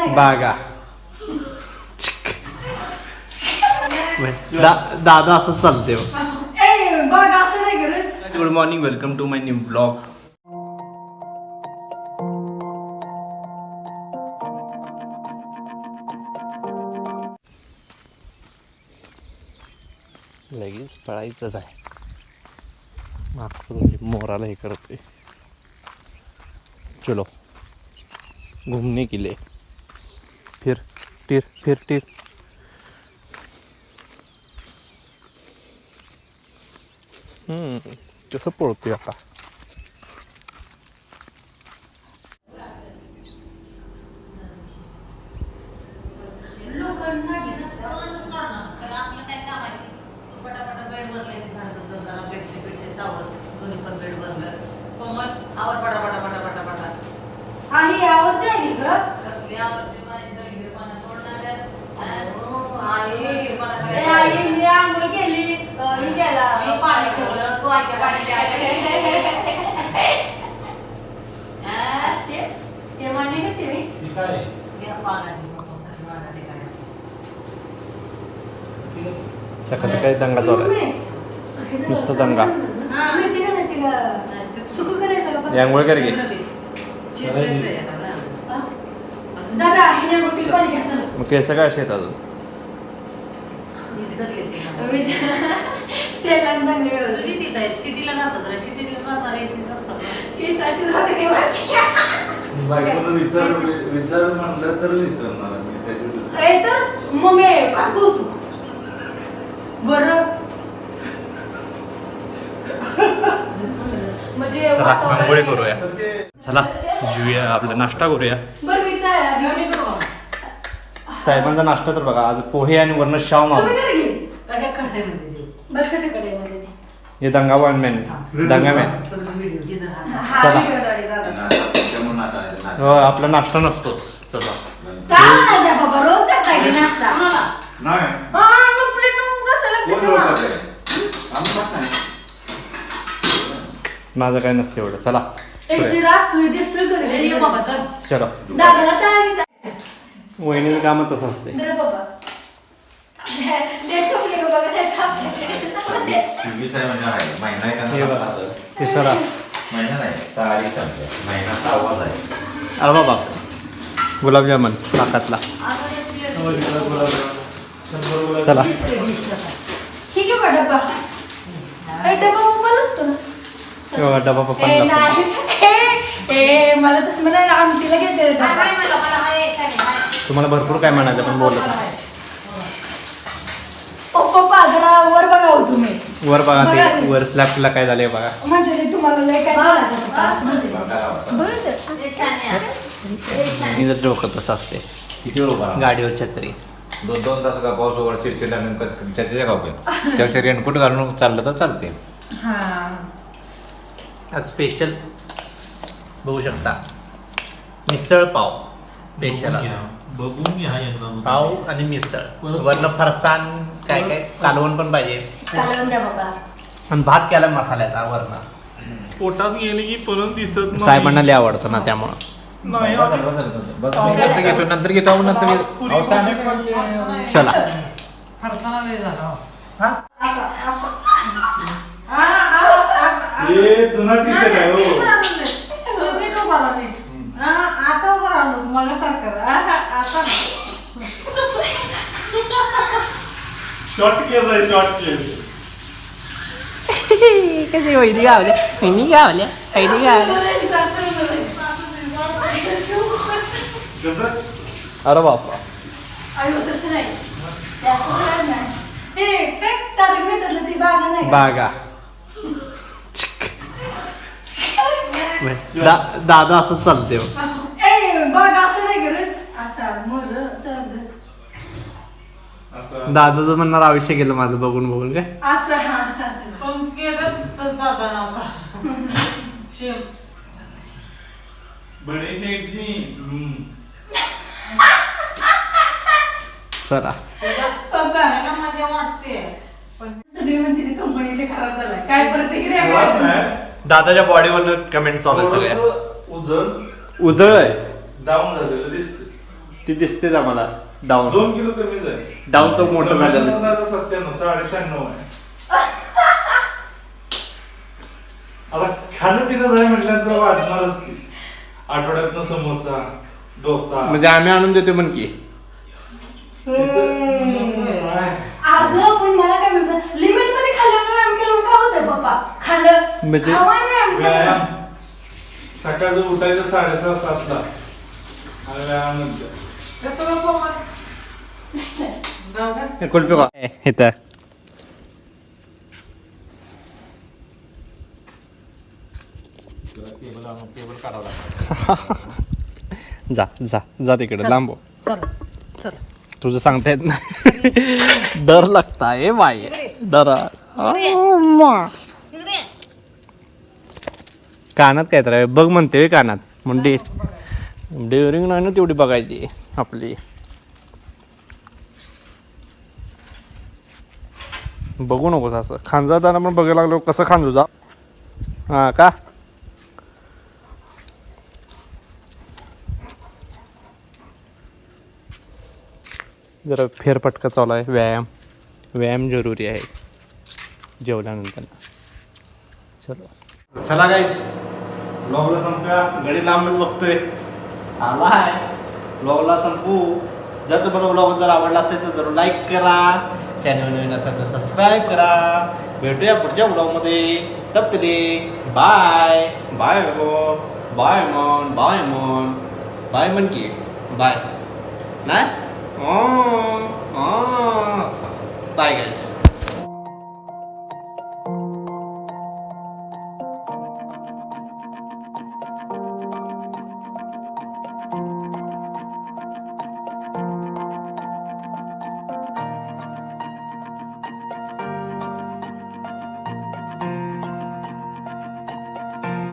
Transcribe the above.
नाही? बागा. चिक. दा- दादा चालते असं नाही करत. Good morning welcome to my new blog लगेच पळायचंच आहे. मागचं मोराला हे करते चलो घूमने के लिए टिर फिर टिर हम्म, कसं पळतोय आता? हा ही आवडते आहे? ग. ए, आई मी आंघोळ केली अ, केला तेच. ते मान्य करते मी सकाळ सकाळी दंगा चालू आहे. नुसतं दंगा. आंघोळ कर चला. मग केस काय असे आहेत नसतात रे. राहणार एसीच असतात ना. केस अशी जाते ती वरती. बायकोला विचार विचार म्हणलं तर विचारणार मी त्याच्यावर. ए तर मम्मी काय बोलतो बरं. म्हणजे चला आंघोळी करूया. जेऊया आपला नाश्ता करूया. बरं विचार. करू? साहेबांचा नाश्ता तर बघा आज पोहे आणि वर्ण शाव दे. हे दंगा मॅन दंगा मॅन. हा. हो आपला नाश्ता नसतोच. तसा. हा मग मग. माझं काय नसतं एवढं. चला. चलो? वहिनीचं काम तसं असते आहे म्हणजे आहे. महिना आहे हे हे सरा. नाही तारीख आहे. अरे बाबा. गुलाबजामुन ताकातला चला. ठीक आहे बा डब्बा. ए, डब्बा मग लागतो ना? हे बघा डबा ए, पप्पांना नाही. ए, ए, मला तसं म्हणायला आमटीला घेते डब्बा. मला मला. तुम्हाला भरपूर काय म्हणायचं पण बोलत नाही. पप्पा वर बघा हो तुम्ही. वर बघा ते. वर स्लॅबला काय झालंय बघा. म्हणजे ते तुम्हाला लय काय. मी जर डोकं तसं असते किती वेळ उभा राहा? गाडीवर छत्री. दोन दोन तास का पाऊस वगैरे चिडचिड आणि कसं त्याच्या गाव त्यापेक्षा रेनकोट घालून चाललं तर चालते हा. आज स्पेशल बघू शकता. मिसळ पाव. स्पेशल आज. बघून घ्या यांना पाव आणि मिसळ वरनं फरसाण काय काय कालवण पण पाहिजे. कालवून द्या बाबा. आणि भात केला मसाल्याचा वरनं. पोटात गेले की परत दिसत नाही. साहेबांना लय आवडतं ना त्यामुळं. नाही बस झालं, बस झालं, बस. झालं. बस. मी नंतर घेतो नंतर घेतो आपण नंतर घेतो. पुरी आहे. चला. लय झाला. हे. जुना टी शर्ट आहे हो. शॉर्ट केस आहे शॉर्ट केस कसे वहिनी गावल्या वहिनी गावल्या वहिनी गावल्या कसं अरे बापा अयो तसं नाही जास्त काय नाही. ए, काय तारक मेहतातलं ती बागा नाही का? बागा दा- दादा असंच चालते हो. ए, बागा असं नाही करत असा मर चालत असं दादाचं म्हणणार आयुष्य गेलं माझं बघून बघून काय? असं हा असं असं. पण केलंच तर दादा नव्हता. शेम. बडे सेठजी हम्म. चला पप्पा. मला मजा वाटते. पण सगळी म्हणते ती कंपनी ते खराब झालाय. काय प्रतिक्रिया मुळात काय? नाही, दादाच्या बॉडीवर कमेंट चालू आहे सगळ्या. थोडंसं उजळ. उजळ आहे डाऊन झालेलं दिसत ती दिसतेच आम्हाला. डाऊन दोन किलो कमीच आहे डाऊन चौक मोठं झालेलं दिसतं. आता सत्त्याण्णव साडे शहाण्णव आहे. आता खाणं पिणं जाय म्हटल्यानंतर वाढणारच की. आठवड्यातनं समोसा डोसा. म्हणजे आम्ही आणून देतो म्हण की. अगं पण मला काय म्हणतात लिमिटमध्ये खाल्ल्यावर व्यायाम केल्यावर काय होतंय पप्पा खाल्लं म्हणजे- खावा आणि व्यायाम सकाळचं उठायचं साडेसहा सातला. आणि व्यायाम नंतर. कसं? कुल्फी इथं लागतं जा जा जा तिकडे लांब. चल चल तुझं सांगता येत नाही डर लागताय बाई डर कानात काय तर? बघ म्हणते कानात म्हणजे डेअरिंग नाही ना तेवढी बघायची आपली बघू नकोस असं खांजाताना पण बघायला लागलो कसं खांजू जा. हा का? जरा फेरफटका चालू आहे व्यायाम. व्यायाम जरुरी आहे जेवल्यानंतर. चलो. चला गाईज ब्लॉगला संपूया गडी लांबच बघतोय. आला आहे ब्लॉगला संपू. जर तुम्हाला ब्लॉग जर आवडला असेल तर जरूर लाईक करा. चॅनल नवीन असेल तर सबस्क्राईब करा. भेटूया पुढच्या ब्लॉगमध्ये तब तरी बाय बाय बाय मन बाय मन बाय म्हण की बाय नाही बाय गाईज